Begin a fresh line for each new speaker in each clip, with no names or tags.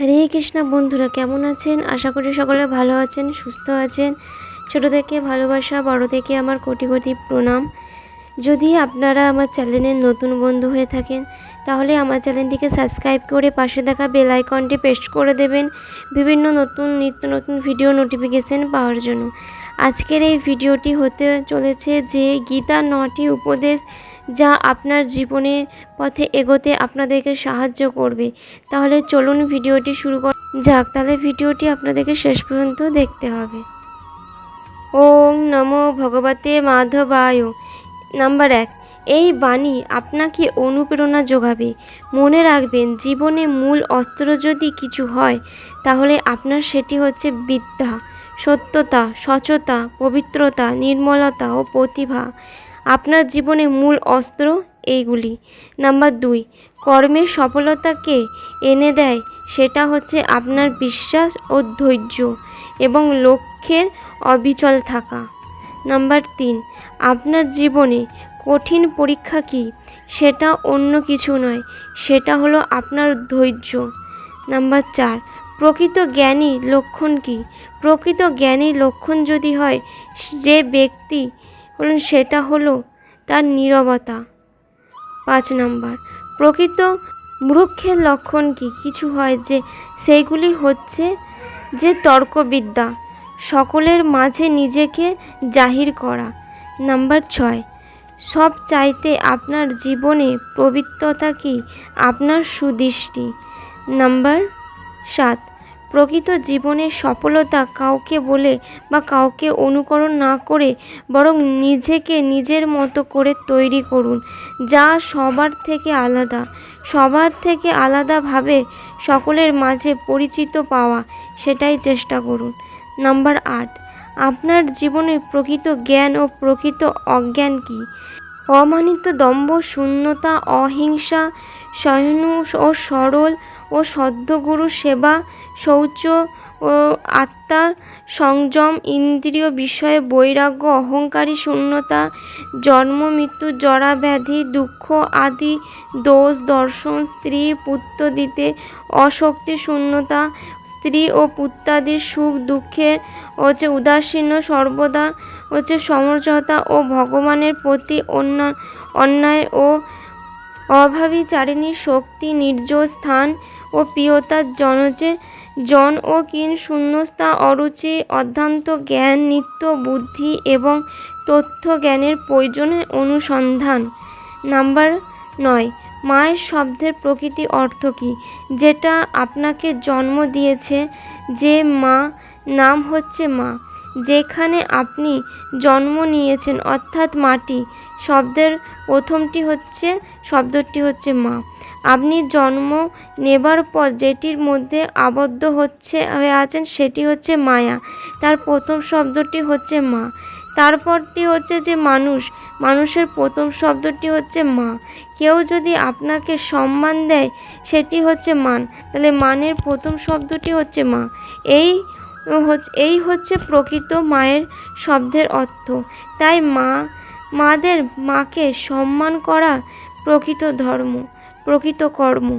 হরে কৃষ্ণ, বন্ধুরা কেমন আছেন? আশা করি সকলে ভালো আছেন, সুস্থ আছেন। ছোট থেকে ভালোবাসা, বড় থেকে আমার কোটি কোটি প্রণাম। যদি আপনারা আমার চ্যানেলের নতুন বন্ধু হয়ে থাকেন, তাহলে আমার চ্যানেলটিকে সাবস্ক্রাইব করে পাশে দেখা বেল আইকনটি প্রেস করে দেবেন। বিভিন্ন নতুন, নিত্য নতুন ভিডিও নোটিফিকেশন পাওয়ার জন্য। আজকের এই ভিডিওটি হতে চলেছে যে গীতা নটি উপদেশ যা আপনার জীবনের পথে এগোতে আপনাদেরকে সাহায্য করবে। তাহলে চলুন ভিডিওটি শুরু কর যাক, তাহলে ভিডিওটি আপনাদেরকে শেষ পর্যন্ত দেখতে হবে। ওম নমো ভগবতে মাধবায়। নাম্বার এক, এই বাণী আপনাকে অনুপ্রেরণা যোগাবে। মনে রাখবেন, জীবনে মূল অস্ত্র যদি কিছু হয়, তাহলে আপনার সেটি হচ্ছে বিদ্যা। সত্যতা স্বচ্ছতা পবিত্রতা, নির্মলতা ও প্রতিভা। আপনার জীবনে মূল অস্ত্র এইগুলি। নাম্বার দুই, কর্মের সফলতাকে এনে দেয়, সেটা হচ্ছে আপনার বিশ্বাস ও ধৈর্য এবং লক্ষ্যের অবিচল থাকা। নাম্বার তিন, আপনার জীবনে কঠিন পরীক্ষা কী? সেটা অন্য কিছু নয়, সেটা হলো আপনার ধৈর্য। নাম্বার চার প্রকৃত জ্ঞানী লক্ষণ কী? প্রকৃত জ্ঞানী লক্ষণ যদি হয়, যে ব্যক্তি হলেন সেটা হলো তার নীরবতা। পাঁচ নাম্বার, প্রকৃত মূর্খের লক্ষণ কি? কিছু হয় যে সেইগুলি হচ্ছে যে তর্কবিদ্যা, সকলের মাঝে নিজেকে জাহির করা। নাম্বার ছয়, সব চাইতে আপনার জীবনে পবিত্রতা কি? আপনার সুদৃষ্টি। নাম্বার সাত, প্রকৃত জীবনের সফলতা কাউকে বলে বা কাউকে অনুকরণ না করে বরং নিজেকে নিজের মতো করে তৈরি করুন, যা সবার থেকে আলাদা। সবার থেকে আলাদাভাবে সকলের মাঝে পরিচিত পাওয়া, সেটাই চেষ্টা করুন। নাম্বার আট, আপনার জীবনে প্রকৃত জ্ঞান ও প্রকৃত অজ্ঞান কী? অমানিত দম্ভ, শূন্যতা, অহিংসা সহনু ও সরল ও সদ্যগুরু সেবা, শৌচ ও আত্মার সংযম, ইন্দ্রিয় বিষয়ে বৈরাগ্য, অহংকারী শূন্যতা, জন্ম, মৃত্যু, জরা ব্যাধি, দুঃখ আদি, দোষ, দর্শন, স্ত্রী, পুত্র দিতে, অশক্তি, শূন্যতা, স্ত্রী ও পুত্রাদির সুখ দুঃখের হচ্ছে উদাসীন্য সর্বদা হচ্ছে সমর্থতা ও ভগবানের প্রতি অন্য, অন্যায় ও অভাবীচারিণী শক্তি নির্জোষ স্থান ও প্রিয়তার জনজে জন ও কিন শূন্যস্তা অরুচি, অধ্যান্ত জ্ঞান, নিত্য বুদ্ধি এবং তথ্য জ্ঞানের প্রয়োজনে অনুসন্ধান। নাম্বার নয়, মায়ের শব্দের প্রকৃতি অর্থ কী? যেটা আপনাকে জন্ম দিয়েছে, যে মা, নাম হচ্ছে মা। যেখানে আপনি জন্ম নিয়েছেন, অর্থাৎ মাটি। শব্দের প্রথমটি হচ্ছে, শব্দটি হচ্ছে মা। আপনি জন্ম নেবার পর যেটির মধ্যে আবদ্ধ হচ্ছে, হয়ে আছেন সেটি হচ্ছে মায়া। তার প্রথম শব্দটি হচ্ছে মা। তারপরটি হচ্ছে যে মানুষ। মানুষের প্রথম শব্দটি হচ্ছে মা। কেউ যদি আপনাকে সম্মান দেয়, সেটি হচ্ছে মান। তাহলে মানের প্রথম শব্দটি হচ্ছে মা। এই এই হচ্ছে প্রকৃত মায়ের শব্দের অর্থ। তাই মা, মাদের মাকে সম্মান করা প্রকৃত ধর্ম। প্রকৃত কর্ম।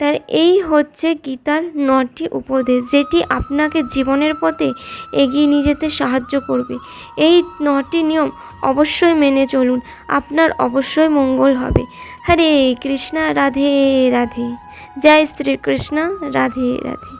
তার এই হচ্ছে গীতার নটি উপদেশ, যেটি আপনাকে জীবনের পথে এগিয়ে নিয়ে যেতে সাহায্য করবে। এই নটি নিয়ম অবশ্যই মেনে চলুন, আপনার অবশ্যই মঙ্গল হবে। হরে কৃষ্ণা, রাধে রাধে। জয় শ্রীকৃষ্ণ, রাধে রাধে।